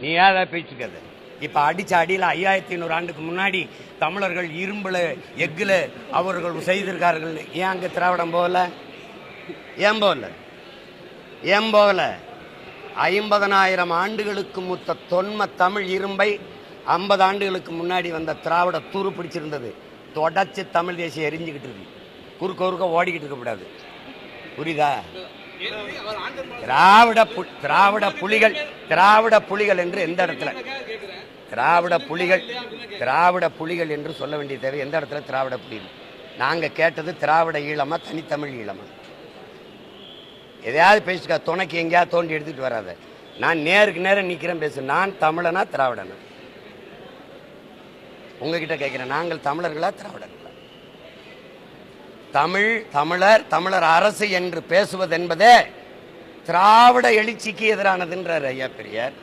நீ ஏதா பேச்சுக்காத இப்போ அடிச்ச அடியில் ஐயாயிரத்தி ஐநூறு ஆண்டுக்கு முன்னாடி தமிழர்கள் இரும்பில் எஃகில் அவர்கள் செய்திருக்கார்கள். ஏன் அங்கே திராவிடம் போகல? ஏன் போகல? ஏன் போகல? ஐம்பதனாயிரம் ஆண்டுகளுக்கு முத்த தொன்ம தமிழ் இரும்பை ஐம்பது ஆண்டுகளுக்கு முன்னாடி வந்த திராவிட தூறு பிடிச்சிருந்தது. தொடச்சி தமிழ் தேசியம் எரிஞ்சுக்கிட்டு இருக்கு. குறுக்க குறுக்க ஓடிக்கிட்டு இருக்கக்கூடாது புரியுதா? திராவிட பு- திராவிட புலிகள் திராவிட புலிகள் என்று எந்த இடத்துல? திராவிட புலிகள் திராவிட புலிகள் என்று சொல்ல வேண்டிய தேவை எந்த இடத்துல திராவிட புலிகள்? நாங்கள் கேட்டது திராவிட ஈழமா தனித்தமிழ் ஈழமா? எதையாவது பேசிக்க துணைக்கு எங்கேயாவது தோண்டி எடுத்துட்டு வராத. நான் நேருக்கு நேரம் நிற்கிறேன் பேசு. நான் தமிழனா திராவிடனா? உங்ககிட்ட கேட்குறேன். நாங்கள் தமிழர்களா திராவிடர்களா? தமிழ் தமிழர் தமிழர் அரசு என்று பேசுவதென்பதே திராவிட எழுச்சிக்கு எதிரானதுன்றார் ஐயா பெரியார்.